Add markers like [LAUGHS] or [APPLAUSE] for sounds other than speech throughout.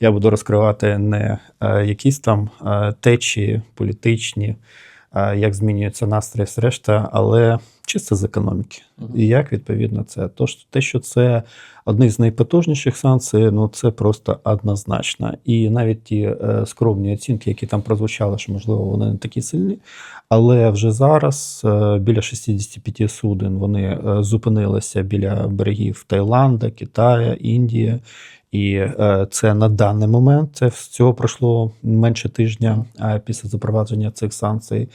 я буду розкривати не е, якісь там е, течії політичні, е, як змінюється настрій, все решта, але чисто з економіки. І як відповідно це? Тож те, що це одні з найпотужніших санкцій, ну це просто однозначно. І навіть ті е, скромні оцінки, які там прозвучали, що можливо вони не такі сильні. Але вже зараз е, біля 65 суден вони е, зупинилися біля берегів Таїланда, Китаю, Індії. І е, це на даний момент це з цього пройшло менше тижня після запровадження цих санкцій.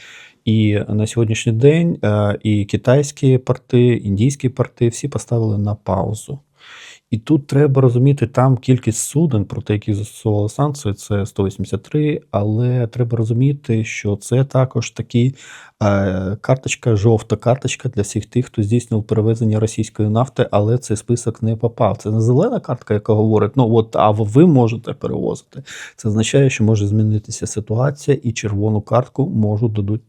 І на сьогоднішній день е, і китайські порти, індійські порти всі поставили на паузу. І тут треба розуміти, там кількість суден, проти яких застосовували санкції, це 183, але треба розуміти, що це також такі е, карточка, жовта карточка для всіх тих, хто здійснював перевезення російської нафти, але цей список не попав. Це не зелена картка, яка говорить, ну от, а ви можете перевозити. Це означає, що може змінитися ситуація, і червону картку можуть дадуть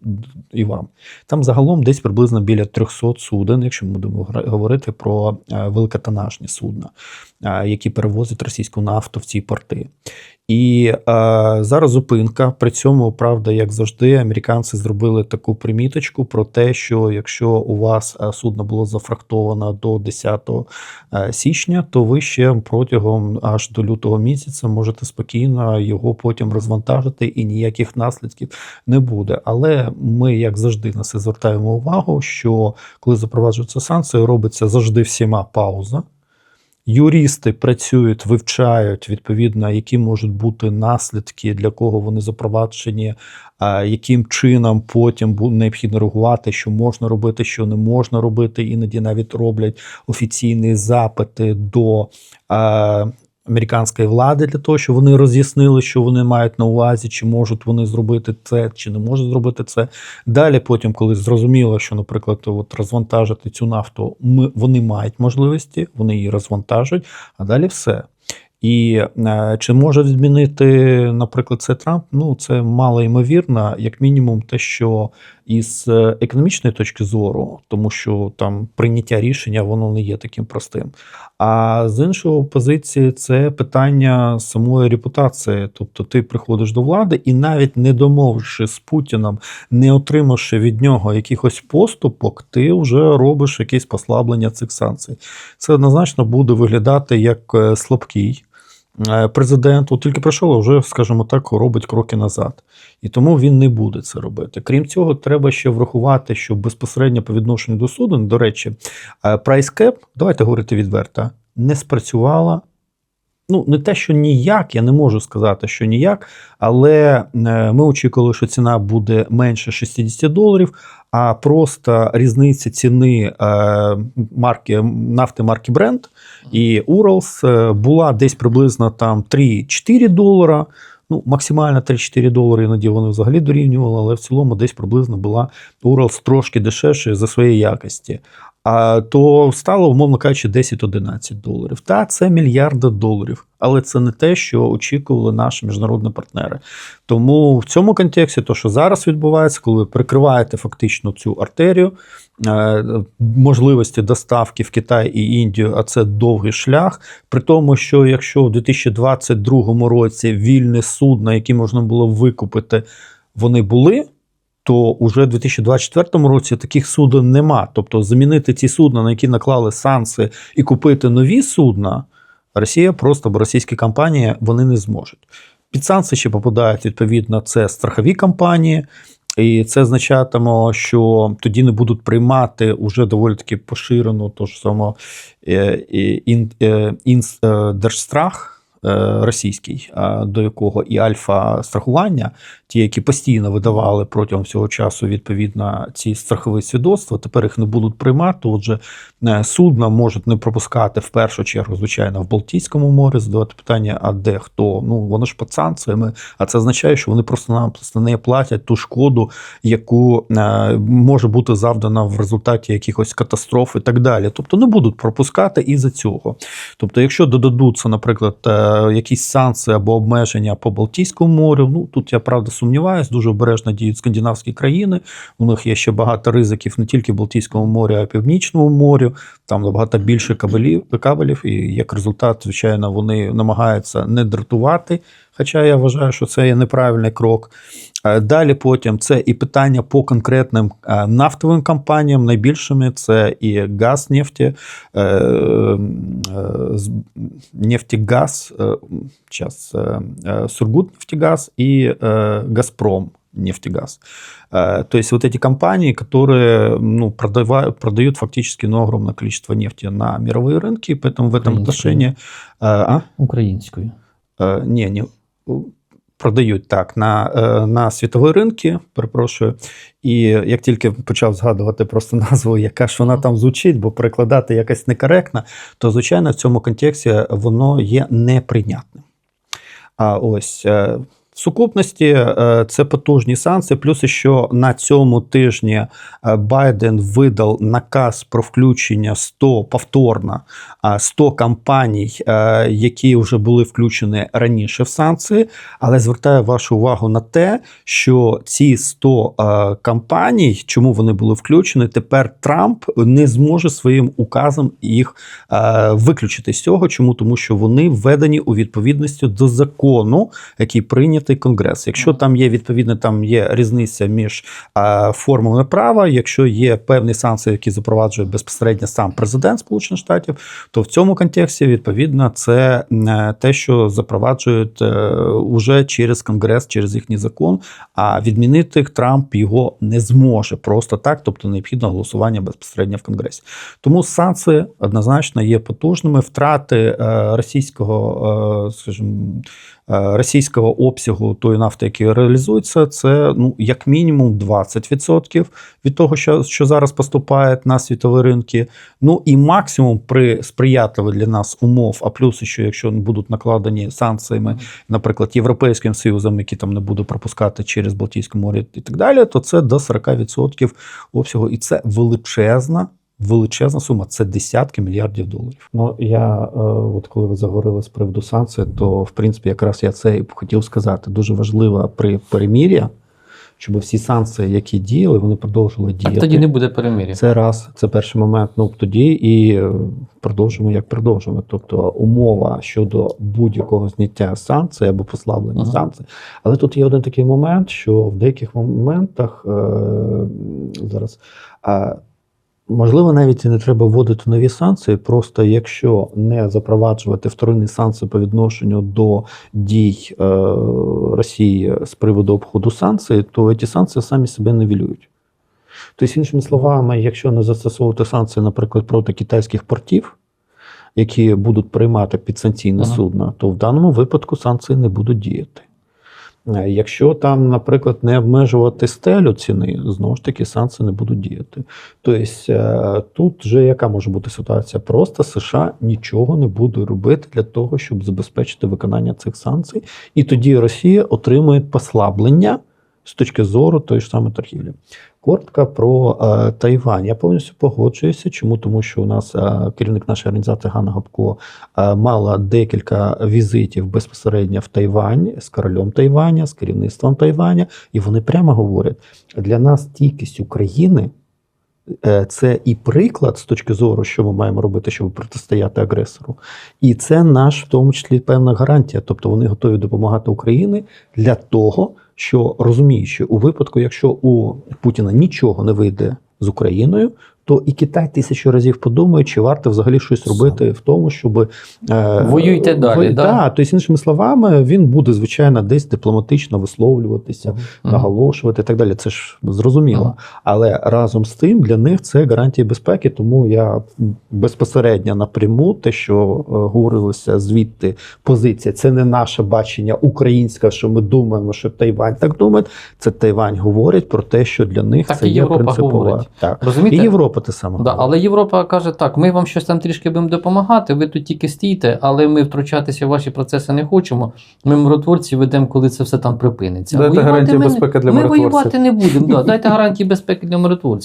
і вам. Там загалом десь приблизно біля 300 суден, якщо ми будемо говорити про е, великотонажні судна, е, які перевозять російську нафту в ці порти. І е, зараз зупинка. При цьому, правда, як завжди, американці зробили таку приміточку про те, що якщо у вас судно було зафрахтовано до 10 е, січня, то ви ще протягом аж до лютого місяця можете спокійно його потім розвантажити, і ніяких наслідків не буде. Але ми, як завжди, на це звертаємо увагу, що коли запроваджуються санкції, робиться завжди всіма пауза. Юристи працюють, вивчають відповідно, які можуть бути наслідки, для кого вони запроваджені, яким чином потім необхідно реагувати, що можна робити, що не можна робити. Іноді навіть роблять офіційні запити до а, американської влади для того, щоб вони роз'яснили, що вони мають на увазі, чи можуть вони зробити це, чи не можуть зробити це. Далі, потім, коли зрозуміло, що, наприклад, от розвантажити цю нафту, ми, вони мають можливості, вони її розвантажують, а далі все. І е, чи може змінити, наприклад, це Трамп? Ну, це мало ймовірно, як мінімум, те, що із е, економічної точки зору, тому що там прийняття рішення воно не є таким простим. А з іншої позиції, це питання самої репутації. Тобто, ти приходиш до влади і навіть не домовивши з Путіном, не отримавши від нього якихось поступок, ти вже робиш якесь послаблення цих санкцій. Це однозначно буде виглядати як е, слабкий. Е, Президент от тільки прийшов, вже, скажімо так, робить кроки назад. І тому він не буде це робити. Крім цього, треба ще врахувати, що безпосередньо по відношенню до суду, до речі, price давайте говорити відверто, не спрацювала. Ну, не те, що ніяк, я не можу сказати, що ніяк, але е, ми очікували, що ціна буде менше 60 доларів, а просто різниця ціни е, марки нафти марки Brent і Urals е, була десь приблизно там 3-4 долара. Ну, максимально 3-4 долари, іноді вони взагалі дорівнювали, але в цілому десь приблизно була Уралс трошки дешевше за своєї якості. А то стало, умовно кажучи, 10-11 доларів. Та це мільярди доларів, але це не те, що очікували наші міжнародні партнери. Тому в цьому контексті, то, що зараз відбувається, коли ви прикриваєте фактично цю артерію, е, можливості доставки в Китай і Індію, а це довгий шлях. При тому, що якщо в 2022 році вільні судна, які можна було викупити, вони були. То уже в 2024 році таких суден нема. Тобто замінити ці судна, на які наклали санкції, і купити нові судна, Росія просто, бо російські компанії вони не зможуть. Під санкції ще попадають відповідно це страхові компанії, і це означатиме, що тоді не будуть приймати уже доволі таки поширену ту ж саму е, і- ін, е, інс, е, держстрах. Е, Російський, до якого і альфа страхування, ті, які постійно видавали протягом всього часу відповідно ці страхові свідоцтва, тепер їх не будуть приймати. Отже, е, судна можуть не пропускати в першу чергу, звичайно, в Балтійському морі. Задавати питання, а де хто? Ну воно ж під санкціями, а це означає, що вони просто-напросто не платять ту шкоду, яку е, може бути завдана в результаті якихось катастроф і так далі. Тобто не будуть пропускати із-за цього. Тобто, якщо додадуться, наприклад, якісь санкції або обмеження по Балтійському морю. Ну тут я правда сумніваюся, дуже обережно діють скандинавські країни. У них є ще багато ризиків не тільки Балтійському морі, а й Північному морю. Там набагато більше кабелів, кабелів, і як результат, звичайно, вони намагаються не дратувати. Хоча я вважаю, що це є неправильний крок. Е, Далі потім це і питання по конкретним е, нафтовим компаніям. Найбільшими це і газ нефті, е, е, з- нефтегаз, е, час, е, е, Сургут нефтегаз и э, Газпром нефтегаз. Э, То есть вот эти компании, которые ну, продавают, продают фактически ну, огромное количество нефти на мировые рынки, поэтому в этом Украинскую. отношении... э, А? Українською. Е, Ні, ні. Продають так на, е, на світові ринки, перепрошую. І як тільки почав згадувати просто [LAUGHS] назву, яка ж вона там звучить, бо перекладати якось некоректно, то звичайно в цьому контексті воно є неприйнятним. А ось е, в сукупності е, це потужні санкції. Плюс що на цьому тижні е, Байден видав наказ про включення 100 повторно 100 компаній, е, які вже були включені раніше в санкції. Але звертаю вашу увагу на те, що ці 100 е, компаній, чому вони були включені, тепер Трамп не зможе своїм указом їх виключити з цього. Чому? Тому що вони введені у відповідності до закону, який прийнятий Конгрес. Якщо там є відповідно, там є різниця між формами права, якщо є певні санкції, які запроваджує безпосередньо сам президент Сполучених Штатів, то в цьому контексті відповідно це е, те, що запроваджують е, уже через Конгрес, через їхній закон. А відмінити Трамп його не зможе просто так, тобто необхідно голосування безпосередньо в Конгресі. Тому санкції однозначно є потужними. Втрати е, російського, скажімо, російського обсягу тої нафти, який реалізується, це ну як мінімум 20% від того, що, що зараз поступає на світові ринки. Ну і максимум при сприятливих для нас умов, а плюс, що якщо будуть накладені санкціями, наприклад, Європейським Союзом, які там не буде пропускати через Балтійське море і так далі, то це до 40% обсягу. І це величезна. Величезна сума, це десятки мільярдів доларів. Ну я е, от коли ви заговорили з приводу санкцій, то в принципі якраз я це і хотів сказати. Дуже важливо при перемір'я, щоб всі санкції, які діяли, вони продовжували діяти. Так тоді не буде перемир'я. Це раз, це перший момент. Ну тоді і е, продовжимо як продовжимо. Тобто умова щодо будь-якого зняття санкцій або послаблення Ага. санкцій. Але тут є один такий момент, що в деяких моментах е, зараз. е, Можливо, навіть і не треба вводити нові санкції. Просто якщо не запроваджувати вторинні санкції по відношенню до дій е, Росії з приводу обходу санкцій, то ці санкції самі себе нивелюють. Тобто, іншими словами, якщо не застосовувати санкції, наприклад, проти китайських портів, які будуть приймати підсанкційне Ага. судно, то в даному випадку санкції не будуть діяти. Е, Якщо там, наприклад, не обмежувати стелю ціни, знову ж таки санкції не будуть діяти. Тобто е, тут вже яка може бути ситуація? Просто США нічого не буде робити для того, щоб забезпечити виконання цих санкцій, і тоді Росія отримує послаблення з точки зору тої ж самої торгівлі. Коротко про е, Тайвань. Я повністю погоджуюся. Чому? Тому що у нас е, керівник нашої організації Ганна Гопко е, мала декілька візитів безпосередньо в Тайвань з королем Тайваня, з керівництвом Тайваня, і вони прямо говорять: для нас стійкість України. е, Це і приклад з точки зору, що ми маємо робити, щоб протистояти агресору, і це наш, в тому числі, певна гарантія. Тобто вони готові допомагати Україні для того, що розуміючи, у випадку, якщо у Путіна нічого не вийде з Україною, то і Китай тисячу разів подумає, чи варто взагалі щось робити в тому, щоб е, Воюйте далі, да? Да, тобто, іншими словами, він буде звичайно десь дипломатично висловлюватися, Мгм. наголошувати і так далі. Це ж зрозуміло. Мгм. Але разом з тим для них це гарантія безпеки. Тому я безпосередньо напряму те, що е, говорилося звідти, позиція це не наше бачення українське, що ми думаємо, що Тайвань так думає. Це Тайвань говорить про те, що для них Так це і є принципова. Так. Розумієте? І Європа те саме. Да, але Європа каже так: ми вам щось там трішки будемо допомагати, ви тут тільки стійте, але ми втручатися в ваші процеси не хочемо. Ми миротворці ведемо, коли це все там припиниться. Дайте гарантію безпеки для Ми миротворців. воювати не будемо. Да. [LAUGHS] Дайте гарантії безпеки для миротворців.